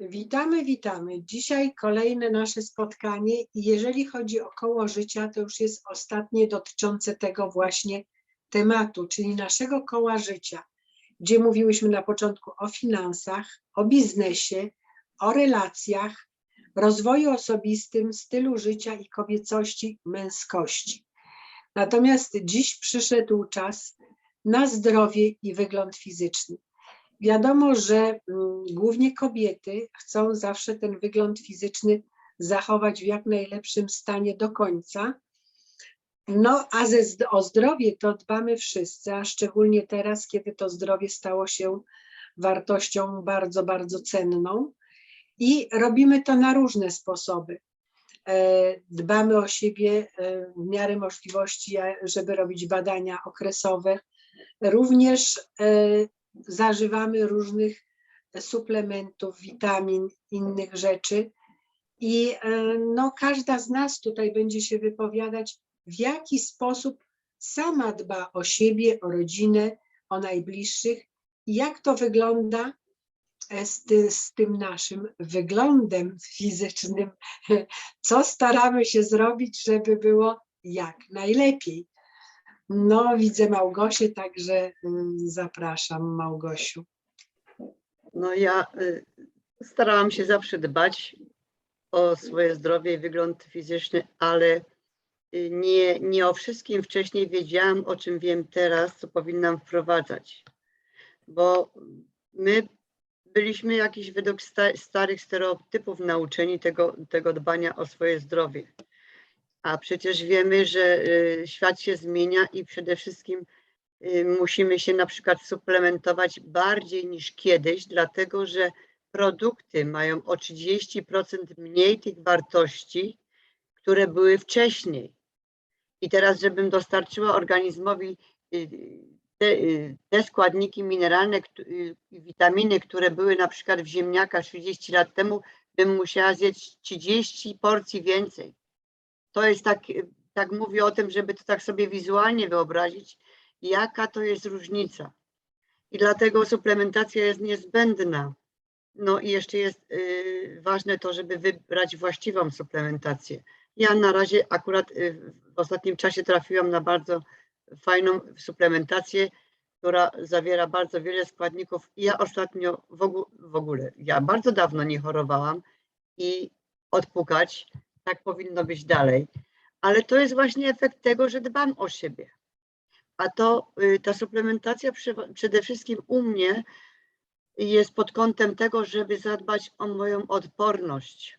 Witamy, witamy. Dzisiaj kolejne nasze spotkanie i jeżeli chodzi o koło życia, to już jest ostatnie dotyczące tego właśnie tematu, czyli naszego koła życia, gdzie mówiłyśmy na początku o finansach, o biznesie, o relacjach, rozwoju osobistym, stylu życia i kobiecości, męskości. Natomiast dziś przyszedł czas na zdrowie i wygląd fizyczny. Wiadomo, że mm, głównie kobiety chcą zawsze ten wygląd fizyczny zachować w jak najlepszym stanie do końca. No, a ze, o zdrowie to dbamy wszyscy, a szczególnie teraz, kiedy to zdrowie stało się wartością bardzo, bardzo cenną. I robimy to na różne sposoby. E, Dbamy o siebie e, w miarę możliwości, a- żeby robić badania okresowe. Również e, zażywamy różnych suplementów, witamin, innych rzeczy. I e, no, każda z nas tutaj będzie się wypowiadać, w jaki sposób sama dba o siebie, o rodzinę, o najbliższych i jak to wygląda e, z, ty, z tym naszym wyglądem fizycznym, co staramy się zrobić, żeby było jak najlepiej. No, widzę Małgosię, także mm, zapraszam Małgosiu. No ja y, starałam się zawsze dbać o swoje zdrowie i wygląd fizyczny, ale y, nie, nie o wszystkim wcześniej wiedziałam, o czym wiem teraz, co powinnam wprowadzać. Bo my byliśmy jakiś według sta, starych stereotypów nauczeni tego, tego dbania o swoje zdrowie. A przecież wiemy, że y, świat się zmienia i przede wszystkim y, musimy się na przykład suplementować bardziej niż kiedyś, dlatego że produkty mają o 30% mniej tych wartości, które były wcześniej. I teraz, żebym dostarczyła organizmowi y, te, te składniki mineralne i witaminy, które były na przykład w ziemniakach 30 lat temu, bym musiała zjeść 30 porcji więcej. To jest tak, tak mówię o tym, żeby to tak sobie wizualnie wyobrazić, jaka to jest różnica. I dlatego suplementacja jest niezbędna. No i jeszcze jest y, ważne to, żeby wybrać właściwą suplementację. Ja na razie akurat y, w ostatnim czasie trafiłam na bardzo fajną suplementację, która zawiera bardzo wiele składników. I ja ostatnio w, ogó- w ogóle, ja bardzo dawno nie chorowałam i odpukać, tak powinno być dalej. Ale to jest właśnie efekt tego, że dbam o siebie. A to y, ta suplementacja prze- przede wszystkim u mnie jest pod kątem tego, żeby zadbać o moją odporność.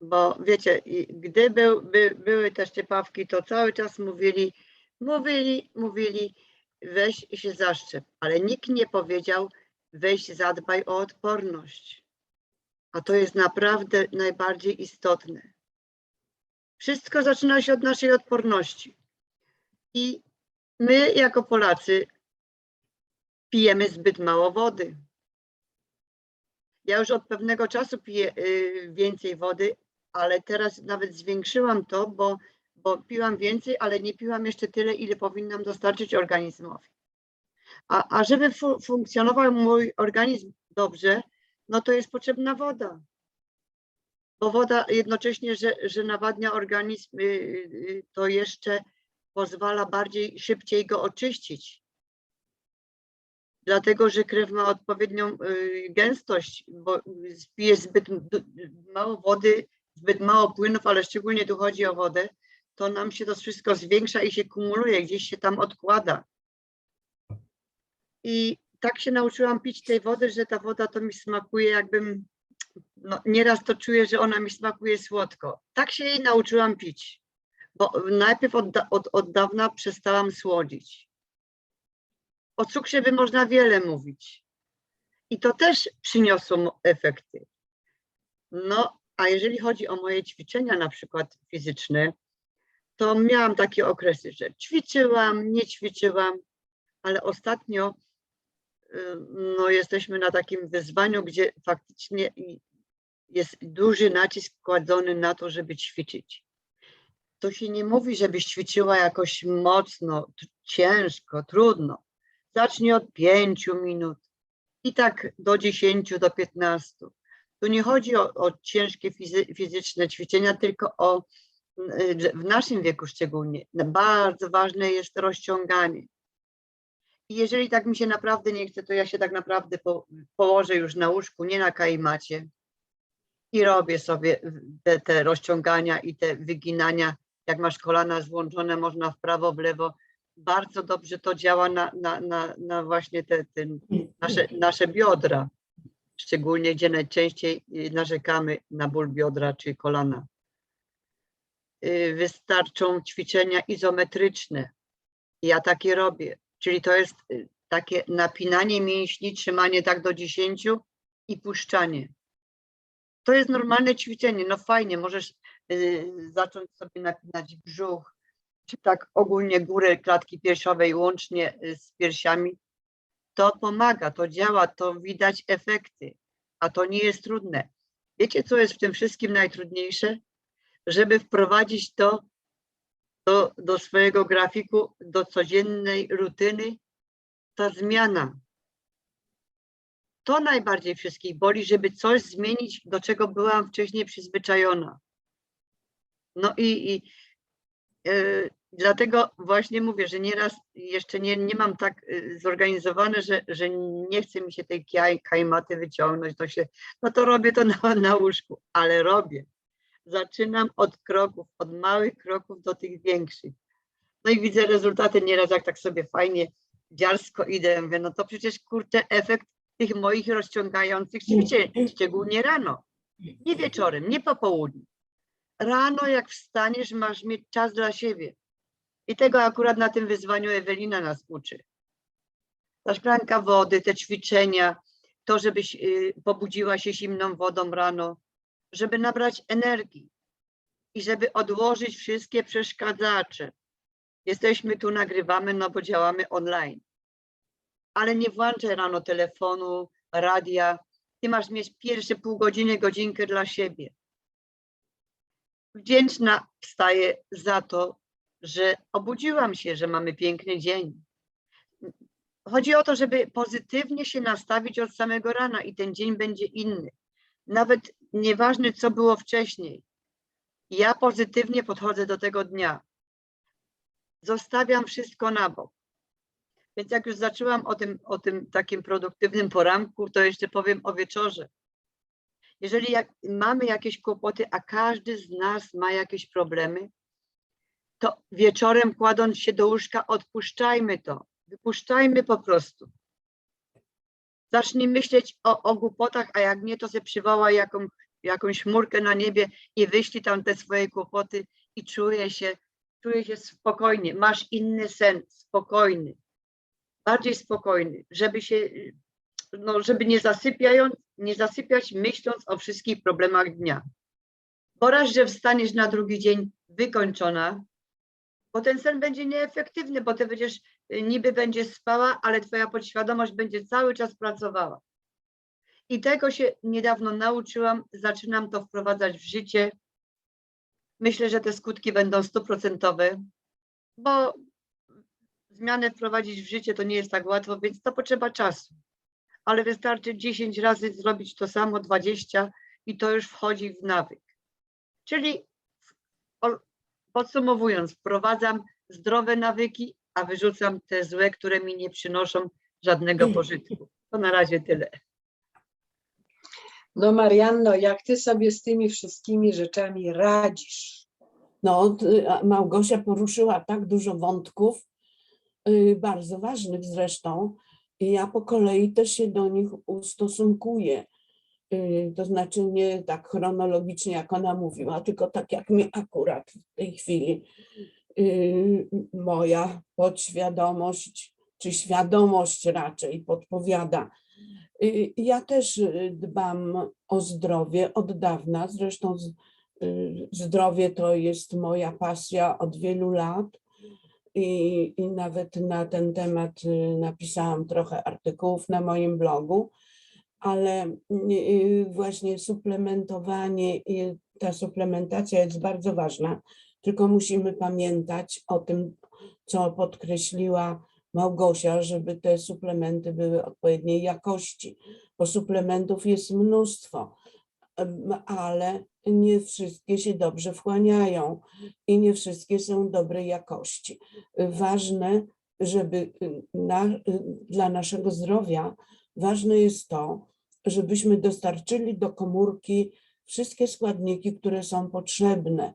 Bo wiecie, gdy by, były te szczepawki, to cały czas mówili, mówili, mówili, weź się zaszczep, ale nikt nie powiedział, weź zadbaj o odporność. A to jest naprawdę najbardziej istotne. Wszystko zaczyna się od naszej odporności. I my, jako Polacy, pijemy zbyt mało wody. Ja już od pewnego czasu piję y, więcej wody, ale teraz nawet zwiększyłam to, bo, bo piłam więcej, ale nie piłam jeszcze tyle, ile powinnam dostarczyć organizmowi. A, a żeby fu funkcjonował mój organizm dobrze, no to jest potrzebna woda. Bo woda jednocześnie, że, że nawadnia organizm, y, y, to jeszcze pozwala bardziej, szybciej go oczyścić. Dlatego, że krew ma odpowiednią y, gęstość, bo pije zbyt mało wody, zbyt mało płynów, ale szczególnie tu chodzi o wodę, to nam się to wszystko zwiększa i się kumuluje, gdzieś się tam odkłada. I tak się nauczyłam pić tej wody, że ta woda to mi smakuje jakbym, no nieraz to czuję, że ona mi smakuje słodko. Tak się jej nauczyłam pić, bo najpierw od, od, od dawna przestałam słodzić. O cukrze by można wiele mówić. I to też przyniosło efekty. No, a jeżeli chodzi o moje ćwiczenia na przykład fizyczne, to miałam takie okresy, że ćwiczyłam, nie ćwiczyłam, ale ostatnio no, jesteśmy na takim wyzwaniu, gdzie faktycznie jest duży nacisk kładzony na to, żeby ćwiczyć. To się nie mówi, żebyś ćwiczyła jakoś mocno, ciężko, trudno. Zacznij od 5 minut i tak do 10, do 15. Tu nie chodzi o, o ciężkie fizy, fizyczne ćwiczenia, tylko o y, w naszym wieku szczególnie bardzo ważne jest rozciąganie. Jeżeli tak mi się naprawdę nie chce, to ja się tak naprawdę po, położę już na łóżku, nie na kaimacie i robię sobie te, te rozciągania i te wyginania. Jak masz kolana złączone, można w prawo, w lewo. Bardzo dobrze to działa na, na, na, na właśnie te, ten, nasze, nasze biodra, szczególnie gdzie najczęściej y, narzekamy na ból biodra czy kolana. Y, Wystarczą ćwiczenia izometryczne. Ja takie robię, czyli to jest y, takie napinanie mięśni, trzymanie tak do 10 i puszczanie. To jest normalne ćwiczenie, no fajnie, możesz y, zacząć sobie napinać brzuch, czy tak ogólnie górę klatki piersiowej łącznie y, z piersiami. To pomaga, to działa, to widać efekty, a to nie jest trudne. Wiecie, co jest w tym wszystkim najtrudniejsze? Żeby wprowadzić to do, do swojego grafiku, do codziennej rutyny, ta zmiana. To najbardziej wszystkich boli, żeby coś zmienić, do czego byłam wcześniej przyzwyczajona. No i, i e, dlatego właśnie mówię, że nieraz jeszcze nie, nie mam tak e, zorganizowane, że, że nie chce mi się tej kajmaty wyciągnąć, to się, no to robię to na, na łóżku, ale robię. Zaczynam od kroków, od małych kroków do tych większych. No i widzę rezultaty nieraz, jak tak sobie fajnie dziarsko idę, mówię, no to przecież kurczę efekt tych moich rozciągających ćwiczeń, szczególnie rano, nie wieczorem, nie po południu. Rano jak wstaniesz, masz mieć czas dla siebie. I tego akurat na tym wyzwaniu Ewelina nas uczy. Ta szklanka wody, te ćwiczenia, to żebyś y, pobudziła się zimną wodą rano, żeby nabrać energii i żeby odłożyć wszystkie przeszkadzacze. Jesteśmy tu, nagrywamy, no bo działamy online. Ale nie włączaj rano telefonu, radia. Ty masz mieć pierwsze pół godziny, godzinkę dla siebie. Wdzięczna wstaję za to, że obudziłam się, że mamy piękny dzień. Chodzi o to, żeby pozytywnie się nastawić od samego rana i ten dzień będzie inny. Nawet nieważne, co było wcześniej. Ja pozytywnie podchodzę do tego dnia zostawiam wszystko na bok. Więc jak już zaczęłam o tym, o tym takim produktywnym poranku, to jeszcze powiem o wieczorze. Jeżeli jak mamy jakieś kłopoty, a każdy z nas ma jakieś problemy, to wieczorem kładąc się do łóżka, odpuszczajmy to. Wypuszczajmy po prostu. Zacznij myśleć o, o głupotach, a jak nie, to sobie przywołaj jaką, jakąś chmurkę na niebie i wyślij tam te swoje kłopoty i czuje się czuję się spokojnie, masz inny sen, spokojny, bardziej spokojny, żeby się, no, żeby nie zasypiając, nie zasypiać myśląc o wszystkich problemach dnia. Bo raz, że wstaniesz na drugi dzień wykończona, bo ten sen będzie nieefektywny, bo ty będziesz, niby będziesz spała, ale twoja podświadomość będzie cały czas pracowała. I tego się niedawno nauczyłam, zaczynam to wprowadzać w życie, Myślę, że te skutki będą stuprocentowe, bo zmianę wprowadzić w życie to nie jest tak łatwo, więc to potrzeba czasu. Ale wystarczy 10 razy zrobić to samo, 20 i to już wchodzi w nawyk. Czyli podsumowując, wprowadzam zdrowe nawyki, a wyrzucam te złe, które mi nie przynoszą żadnego pożytku. To na razie tyle. No Marianno, jak ty sobie z tymi wszystkimi rzeczami radzisz? No, a Małgosia poruszyła tak dużo wątków, y, bardzo ważnych zresztą, i ja po kolei też się do nich ustosunkuję. Y, To znaczy nie tak chronologicznie, jak ona mówiła, tylko tak jak mi akurat w tej chwili y, moja podświadomość, czy świadomość raczej podpowiada. Y, Ja też y, dbam o zdrowie od dawna, zresztą y, zdrowie to jest moja pasja od wielu lat. I, i nawet na ten temat y, napisałam trochę artykułów na moim blogu, ale y, właśnie suplementowanie i ta suplementacja jest bardzo ważna, tylko musimy pamiętać o tym, co podkreśliła Małgosia, żeby te suplementy były odpowiedniej jakości, bo suplementów jest mnóstwo, ale nie wszystkie się dobrze wchłaniają i nie wszystkie są dobrej jakości. Ważne, żeby na, dla naszego zdrowia, ważne jest to, żebyśmy dostarczyli do komórki wszystkie składniki, które są potrzebne.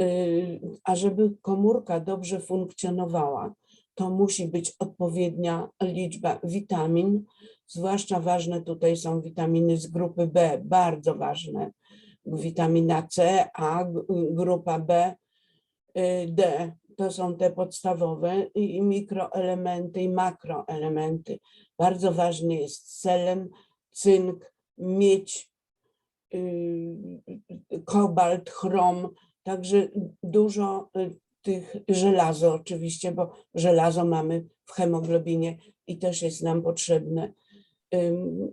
Y, A żeby komórka dobrze funkcjonowała, to musi być odpowiednia liczba witamin. Zwłaszcza ważne tutaj są witaminy z grupy B, bardzo ważne. Witamina C, A, grupa B, y, D. To są te podstawowe i i mikroelementy i makroelementy. Bardzo ważny jest selen, cynk, miedź, y, kobalt, chrom, także dużo y, tych żelazo oczywiście, bo żelazo mamy w hemoglobinie i też jest nam potrzebne.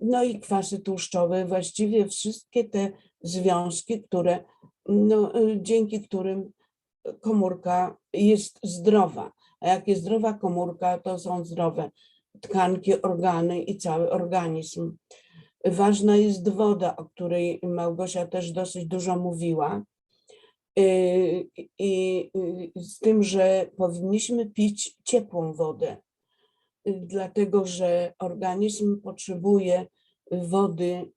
No i kwasy tłuszczowe, właściwie wszystkie te związki, które, no, y, dzięki którym komórka jest zdrowa. A jak jest zdrowa komórka, to są zdrowe tkanki, organy i cały organizm. Ważna jest woda, o której Małgosia też dosyć dużo mówiła. Y, I y, z tym, że powinniśmy pić ciepłą wodę, y, dlatego że organizm potrzebuje wody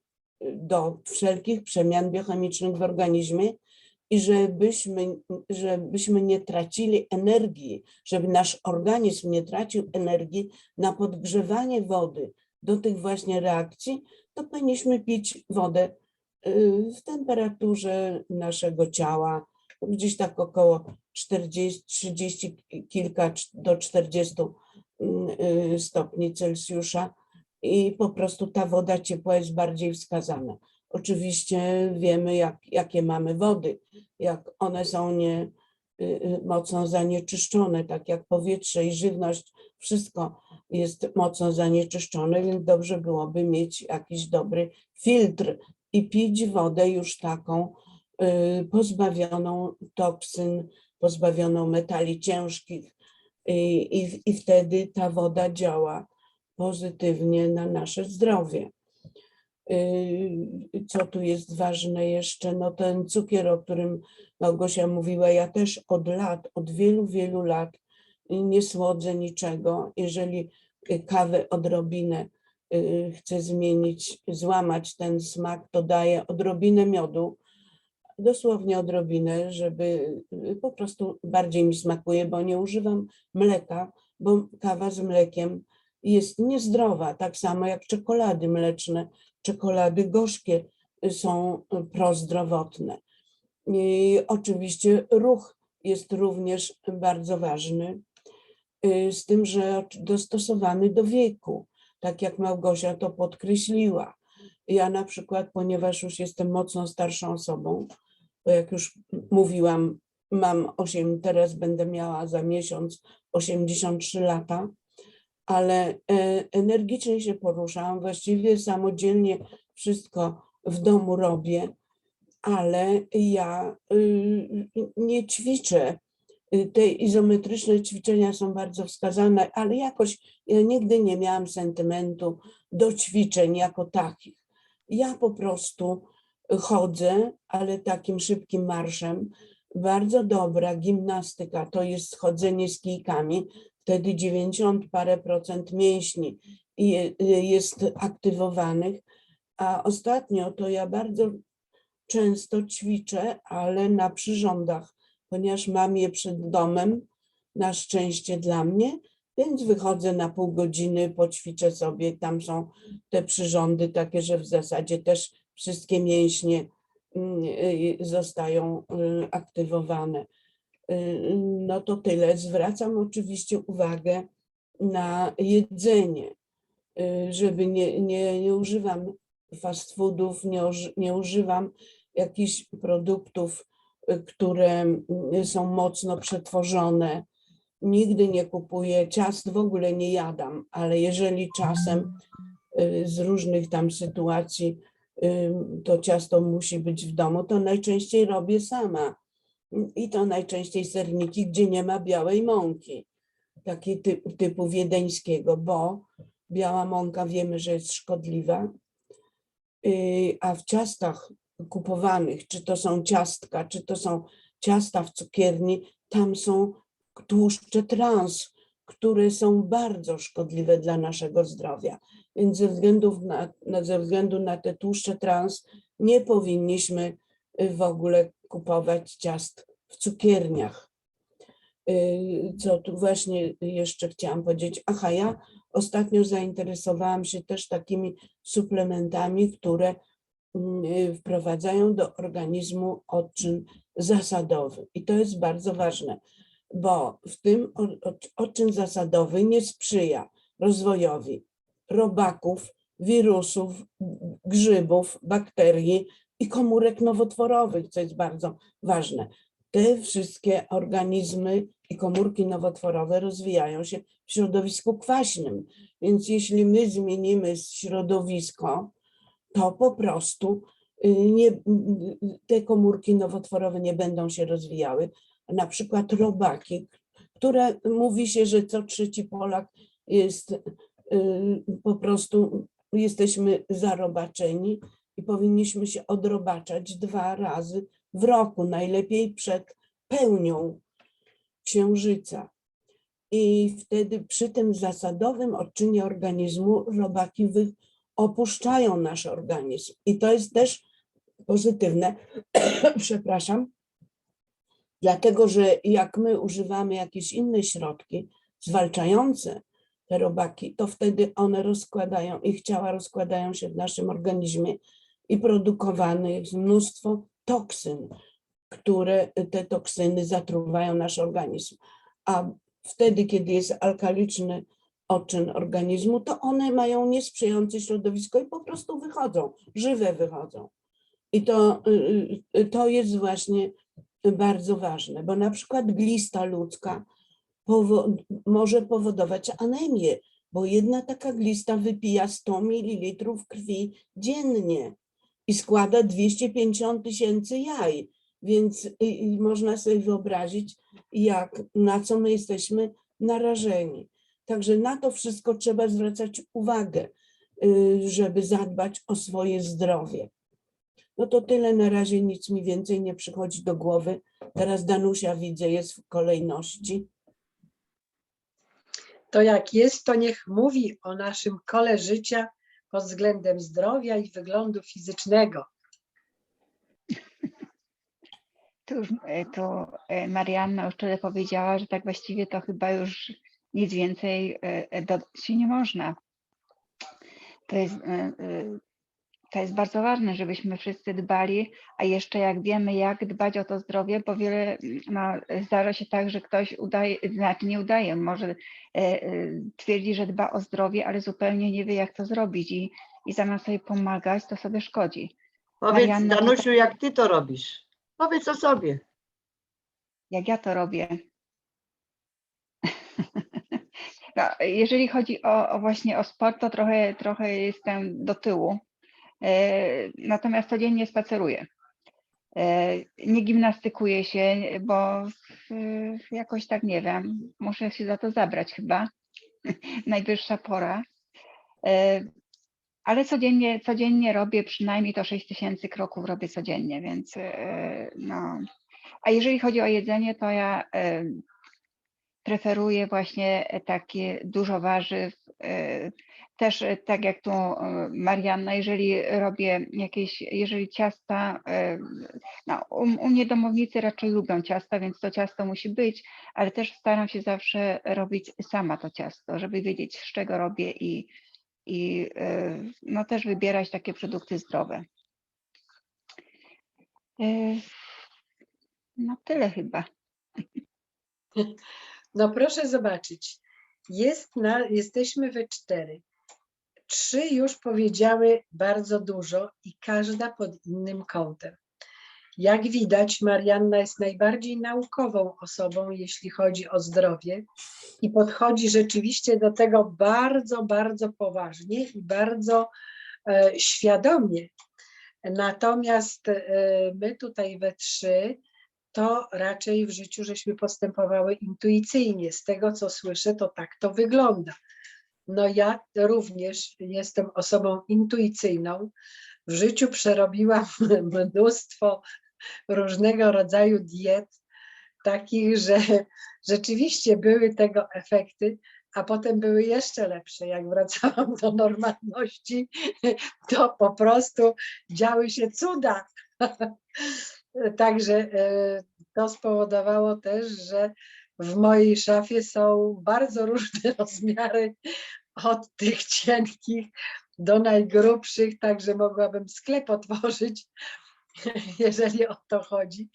y, do wszelkich przemian biochemicznych w organizmie i żebyśmy, żebyśmy nie tracili energii, żeby nasz organizm nie tracił energii na podgrzewanie wody. Do tych właśnie reakcji, to powinniśmy pić wodę y, w temperaturze naszego ciała, gdzieś tak około 40, 30 kilka do 40 mm, y, stopni Celsjusza i po prostu ta woda ciepła jest bardziej wskazana. Oczywiście wiemy, jak, jakie mamy wody, jak one są nie y, y, mocno zanieczyszczone, tak jak powietrze i żywność, wszystko jest mocno zanieczyszczone, więc dobrze byłoby mieć jakiś dobry filtr i pić wodę już taką pozbawioną toksyn, pozbawioną metali ciężkich i, i, i wtedy ta woda działa pozytywnie na nasze zdrowie. Y, Co tu jest ważne jeszcze? No ten cukier, o którym Małgosia mówiła, ja też od lat, od wielu, wielu lat nie słodzę niczego. Jeżeli y, kawę odrobinę y, chcę zmienić, złamać ten smak, to daję odrobinę miodu, dosłownie odrobinę, żeby y, po prostu bardziej mi smakuje, bo nie używam mleka, bo kawa z mlekiem jest niezdrowa, tak samo jak czekolady mleczne, czekolady gorzkie y, są prozdrowotne. I oczywiście ruch jest również bardzo ważny, y, z tym, że dostosowany do wieku, tak jak Małgosia to podkreśliła. Ja na przykład, ponieważ już jestem mocno starszą osobą, bo jak już mówiłam, mam 8, teraz będę miała za miesiąc 83 lata, ale e, energicznie się poruszam, właściwie samodzielnie wszystko w domu robię, ale ja y, nie ćwiczę. Y, Te izometryczne ćwiczenia są bardzo wskazane, ale jakoś ja nigdy nie miałam sentymentu do ćwiczeń jako takich. Ja po prostu chodzę, ale takim szybkim marszem. Bardzo dobra gimnastyka to jest chodzenie z kijkami. Wtedy 90 parę procent mięśni je- jest aktywowanych. A ostatnio to ja bardzo często ćwiczę, ale na przyrządach, ponieważ mam je przed domem, na szczęście dla mnie, więc wychodzę na pół godziny, poćwiczę sobie. Tam są te przyrządy takie, że w zasadzie też wszystkie mięśnie mm, y, zostają y, aktywowane. Y, No to tyle. Zwracam oczywiście uwagę na jedzenie, y, żeby nie, nie, nie używam fast foodów, nie, nie używam jakichś produktów, y, które są mocno przetworzone. Nigdy nie kupuję ciast, w ogóle nie jadam, ale jeżeli czasem y, z różnych tam sytuacji y, to ciasto musi być w domu, to najczęściej robię sama. I to najczęściej serniki, gdzie nie ma białej mąki, takiej ty, typu wiedeńskiego, bo biała mąka wiemy, że jest szkodliwa, y, a w ciastach, kupowanych, czy to są ciastka, czy to są ciasta w cukierni, tam są tłuszcze trans, które są bardzo szkodliwe dla naszego zdrowia. Więc ze, względów na, na, ze względu na te tłuszcze trans nie powinniśmy y, w ogóle kupować ciast w cukierniach. Y, Co tu właśnie jeszcze chciałam powiedzieć? Aha, ja ostatnio zainteresowałam się też takimi suplementami, które mm, y, wprowadzają do organizmu odczyn zasadowy. I to jest bardzo ważne, bo w tym odczyn zasadowy nie sprzyja rozwojowi robaków, wirusów, grzybów, bakterii i komórek nowotworowych, co jest bardzo ważne. Te wszystkie organizmy i komórki nowotworowe rozwijają się w środowisku kwaśnym, więc jeśli my zmienimy środowisko, to po prostu y, nie, y, te komórki nowotworowe nie będą się rozwijały. Na przykład robaki, które mówi się, że co trzeci Polak jest y, po prostu, jesteśmy zarobaczeni i powinniśmy się odrobaczać dwa razy w roku, najlepiej przed pełnią księżyca. I wtedy przy tym zasadowym odczynie organizmu robaki wy, opuszczają nasz organizm. I to jest też pozytywne, przepraszam, dlatego że jak my używamy jakieś inne środki zwalczające robaki, to wtedy one rozkładają, ich ciała rozkładają się w naszym organizmie i produkowane jest mnóstwo toksyn, które te toksyny zatruwają nasz organizm. A wtedy, kiedy jest alkaliczny odczyn organizmu, to one mają niesprzyjające środowisko i po prostu wychodzą, żywe wychodzą. I to, y, y, to jest właśnie bardzo ważne, bo na przykład glista ludzka powo- może powodować anemię, bo jedna taka glista wypija 100 ml krwi dziennie i składa 250 tysięcy jaj. Więc y, y, można sobie wyobrazić, jak, na co my jesteśmy narażeni. Także na to wszystko trzeba zwracać uwagę, y, żeby zadbać o swoje zdrowie. No to tyle na razie, nic mi więcej nie przychodzi do głowy. Teraz Danusia widzę jest w kolejności. To jak jest, to niech mówi o naszym kole życia pod względem zdrowia i wyglądu fizycznego. To już e, to e, Marianna już tyle powiedziała, że tak właściwie to chyba już nic więcej e, dodać się nie można. To jest, to jest bardzo ważne, żebyśmy wszyscy dbali, a jeszcze jak wiemy, jak dbać o to zdrowie, bo wiele no, zdarza się tak, że ktoś udaje, znaczy nie udaje, może e, e, twierdzi, że dba o zdrowie, ale zupełnie nie wie, jak to zrobić i, i zamiast sobie pomagać, to sobie szkodzi. Powiedz, Marianna, Danusiu, jak ty to robisz? Powiedz o sobie. jak ja to robię. No, jeżeli chodzi o, o właśnie o sport, to trochę, trochę jestem do tyłu. E, Natomiast codziennie spaceruję. E, Nie gimnastykuję się, bo w- jakoś tak nie wiem, muszę się za to zabrać chyba. Najwyższa pora. E, Ale codziennie, codziennie robię przynajmniej to 6 tysięcy kroków robię codziennie, więc e, no, a jeżeli chodzi o jedzenie, to ja e, preferuję właśnie e, takie dużo warzyw. Też e, tak jak tu e, Marianna, jeżeli robię jakieś, jeżeli ciasta, e, no, u, u mnie domownicy raczej lubią ciasta, więc to ciasto musi być, ale też staram się zawsze robić sama to ciasto, żeby wiedzieć z czego robię i, i no, też wybierać takie produkty zdrowe. No tyle chyba. No proszę zobaczyć, jest na, jesteśmy we cztery. Trzy już powiedziały bardzo dużo i każda pod innym kątem. Jak widać, Marianna jest najbardziej naukową osobą, jeśli chodzi o zdrowie i podchodzi rzeczywiście do tego bardzo, bardzo poważnie i bardzo e, świadomie. Natomiast e, my tutaj we trzy to raczej w życiu żeśmy postępowały intuicyjnie. Z tego, co słyszę, to tak to wygląda. No ja również jestem osobą intuicyjną, w życiu przerobiłam mnóstwo różnego rodzaju diet, takich, że rzeczywiście były tego efekty, a potem były jeszcze lepsze. Jak wracałam do normalności, to po prostu działy się cuda. Także e, to spowodowało też, że w mojej szafie są bardzo różne rozmiary, od tych cienkich do najgrubszych, także mogłabym sklep otworzyć, jeżeli o to chodzi.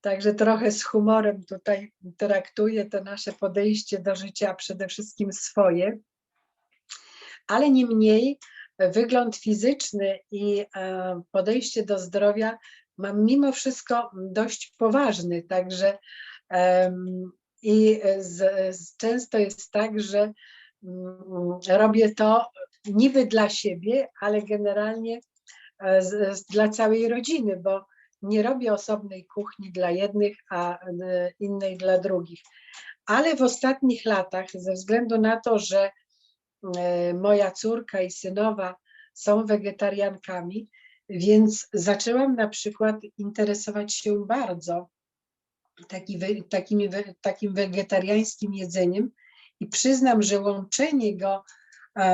Także trochę z humorem tutaj traktuję to nasze podejście do życia, przede wszystkim swoje. Ale niemniej wygląd fizyczny i e, podejście do zdrowia mam mimo wszystko dość poważny, także i z, z, często jest tak, że mm, robię to niby dla siebie, ale generalnie e, z, z, dla całej rodziny, bo nie robię osobnej kuchni dla jednych, a innej dla drugich. Ale w ostatnich latach, ze względu na to, że e, moja córka i synowa są wegetariankami, więc zaczęłam na przykład interesować się bardzo taki, takim, takim wegetariańskim jedzeniem i przyznam, że łączenie go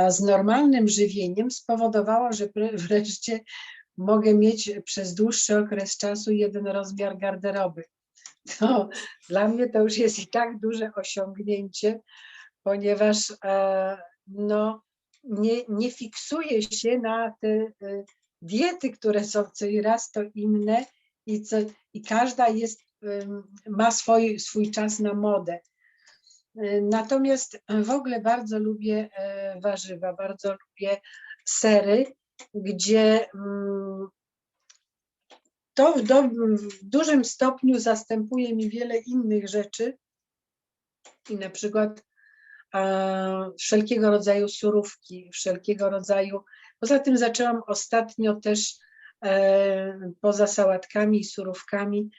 z normalnym żywieniem spowodowało, że wreszcie mogę mieć przez dłuższy okres czasu jeden rozmiar garderoby. To dla mnie to już jest i tak duże osiągnięcie, ponieważ no, nie, nie fiksuję się na te e, diety, które są co i raz to inne i, co, i każda jest, ma swój, swój czas na modę. E, natomiast w ogóle bardzo lubię e, warzywa, bardzo lubię sery, gdzie mm, to w, do, w dużym stopniu zastępuje mi wiele innych rzeczy i na przykład wszelkiego rodzaju surówki, wszelkiego rodzaju. Poza tym zaczęłam ostatnio też e, poza sałatkami i surówkami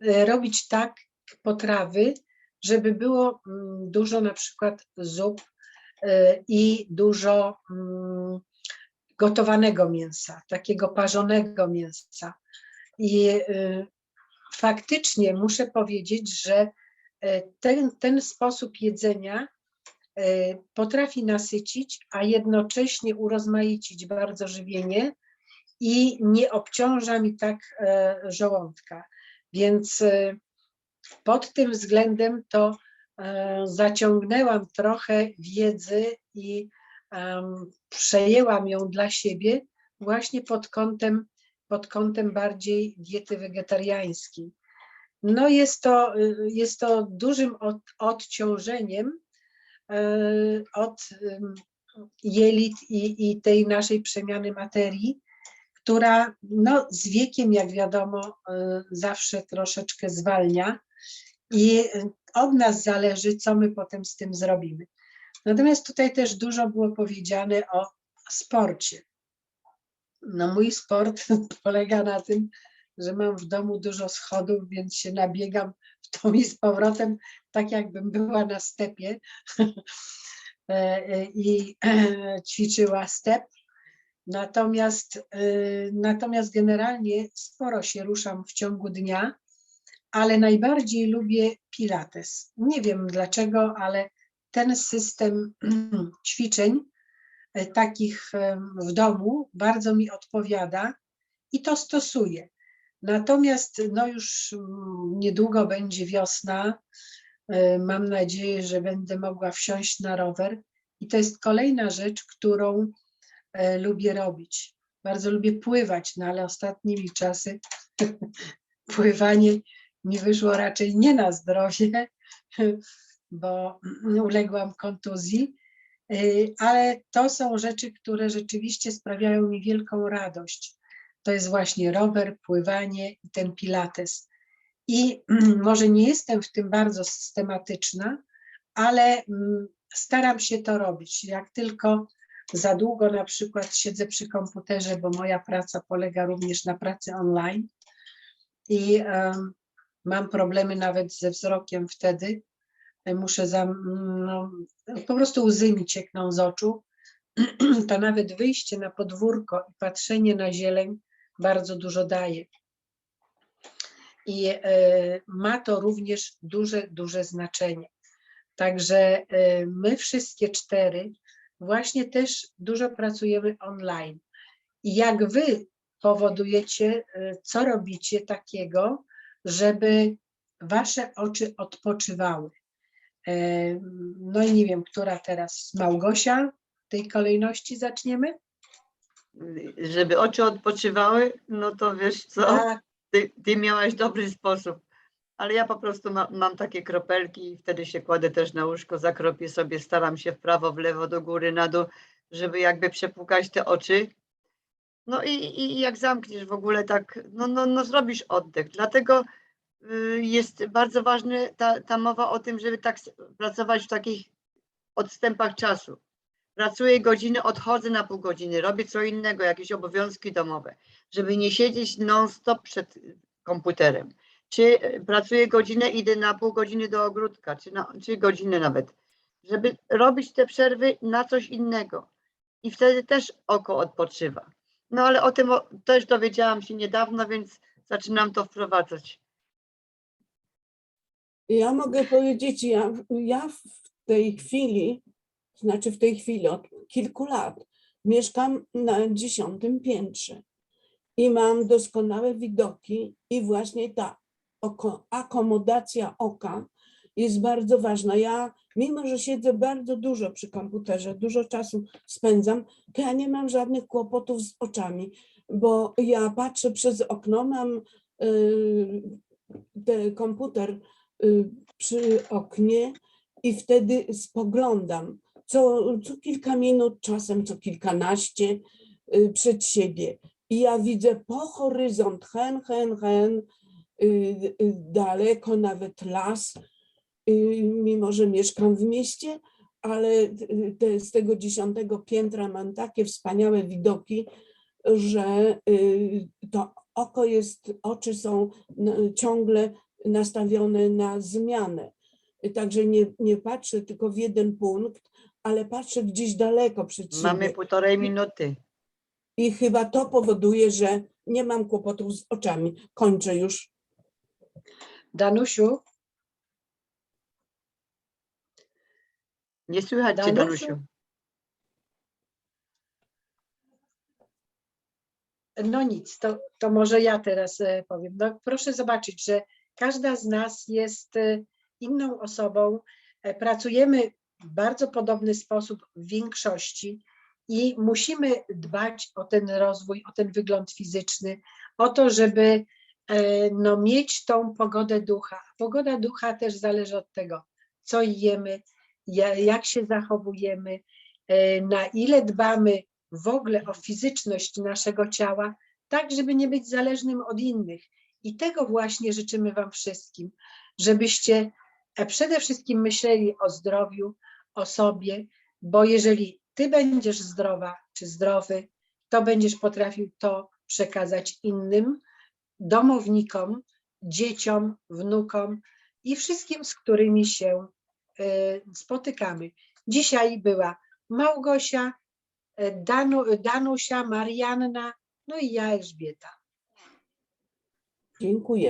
e, robić tak potrawy, żeby było mm, dużo na przykład zup e, i dużo mm, gotowanego mięsa, takiego parzonego mięsa. I faktycznie muszę powiedzieć, że ten, ten sposób jedzenia potrafi nasycić, a jednocześnie urozmaicić bardzo żywienie i nie obciąża mi tak e, żołądka. Więc pod tym względem to e, zaciągnęłam trochę wiedzy i przejęłam ją dla siebie właśnie pod kątem, pod kątem bardziej diety wegetariańskiej. No jest to, jest to dużym od, odciążeniem od jelit i, i tej naszej przemiany materii, która no, z wiekiem, jak wiadomo, y, zawsze troszeczkę zwalnia i od nas zależy, co my potem z tym zrobimy. Natomiast tutaj też dużo było powiedziane o sporcie. No mój sport polega na tym, że mam w domu dużo schodów, więc się nabiegam w tą i z powrotem, tak jakbym była na stepie e, i ćwiczyła step. Natomiast, e, natomiast generalnie sporo się ruszam w ciągu dnia, ale najbardziej lubię pilates. Nie wiem dlaczego, ale ten system ćwiczeń e, takich e, w domu bardzo mi odpowiada i to stosuję. Natomiast no już mm, niedługo będzie wiosna. E, mam nadzieję, że będę mogła wsiąść na rower. I to jest kolejna rzecz, którą lubię robić. Bardzo lubię pływać, no ale ostatnimi czasy pływanie mi wyszło raczej nie na zdrowie, bo uległam kontuzji, y, ale to są rzeczy, które rzeczywiście sprawiają mi wielką radość. To jest właśnie rower, pływanie i ten pilates. I może nie jestem w tym bardzo systematyczna, ale mm, staram się to robić. Jak tylko za długo na przykład siedzę przy komputerze, bo moja praca polega również na pracy online i mam problemy nawet ze wzrokiem wtedy, muszę za, no, po prostu łzy mi ciekną z oczu, to nawet wyjście na podwórko i patrzenie na zieleń bardzo dużo daje. I e, ma to również duże, duże znaczenie. Także e, my wszystkie cztery właśnie też dużo pracujemy online. I jak wy powodujecie, e, co robicie takiego, żeby wasze oczy odpoczywały? No i nie wiem, która teraz, Małgosia, w tej kolejności zaczniemy? Żeby oczy odpoczywały, no to wiesz co, Tak, ty, ty miałaś dobry sposób. Ale ja po prostu ma, mam takie kropelki i wtedy się kładę też na łóżko, zakropię sobie, staram się w prawo, w lewo, do góry, na dół, żeby jakby przepłukać te oczy. No i, i jak zamkniesz w ogóle tak, no, no, no zrobisz oddech. Dlatego y, jest bardzo ważny ta, ta mowa o tym, żeby tak s- pracować w takich odstępach czasu. Pracuję godzinę, odchodzę na pół godziny, robię co innego, jakieś obowiązki domowe, żeby nie siedzieć non-stop przed komputerem. Czy y, pracuję godzinę, idę na pół godziny do ogródka, czy, na, czy godzinę nawet, żeby robić te przerwy na coś innego. I wtedy też oko odpoczywa. No ale o tym też dowiedziałam się niedawno, więc zaczynam to wprowadzać. Ja mogę powiedzieć, ja, ja w tej chwili, znaczy w tej chwili od kilku lat, mieszkam na dziesiątym piętrze i mam doskonałe widoki i właśnie ta oko, akomodacja oka jest bardzo ważna. Ja, mimo że siedzę bardzo dużo przy komputerze, dużo czasu spędzam, to ja nie mam żadnych kłopotów z oczami, bo ja patrzę przez okno, mam y, te komputer y, przy oknie i wtedy spoglądam co, co kilka minut, czasem co kilkanaście y, przed siebie. I ja widzę po horyzont, hen, hen, hen, y, y, daleko nawet las, mimo że mieszkam w mieście, ale te, z tego dziesiątego piętra mam takie wspaniałe widoki, że to oko jest, oczy są ciągle nastawione na zmianę. Także nie, nie patrzę tylko w jeden punkt, ale patrzę gdzieś daleko przed siebie. Mamy półtorej minuty. I chyba to powoduje, że nie mam kłopotów z oczami. Kończę już. Danusiu, Nie słychać cię, Danusiu? Danusiu. No nic, to, to może ja teraz e, powiem. No, proszę zobaczyć, że każda z nas jest e, inną osobą. E, Pracujemy bardzo podobny sposób w większości i musimy dbać o ten rozwój, o ten wygląd fizyczny, o to, żeby e, no, mieć tą pogodę ducha. Pogoda ducha też zależy od tego, co jemy, ja- jak się zachowujemy, e, na ile dbamy w ogóle o fizyczność naszego ciała, tak żeby nie być zależnym od innych. I tego właśnie życzymy Wam wszystkim, żebyście e, przede wszystkim myśleli o zdrowiu, o sobie, bo jeżeli Ty będziesz zdrowa czy zdrowy, to będziesz potrafił to przekazać innym, domownikom, dzieciom, wnukom i wszystkim, z którymi się e, spotykamy. Dzisiaj była Małgosia, e, Danu, Danusia, Marianna, no i ja Elżbieta. Dziękuję.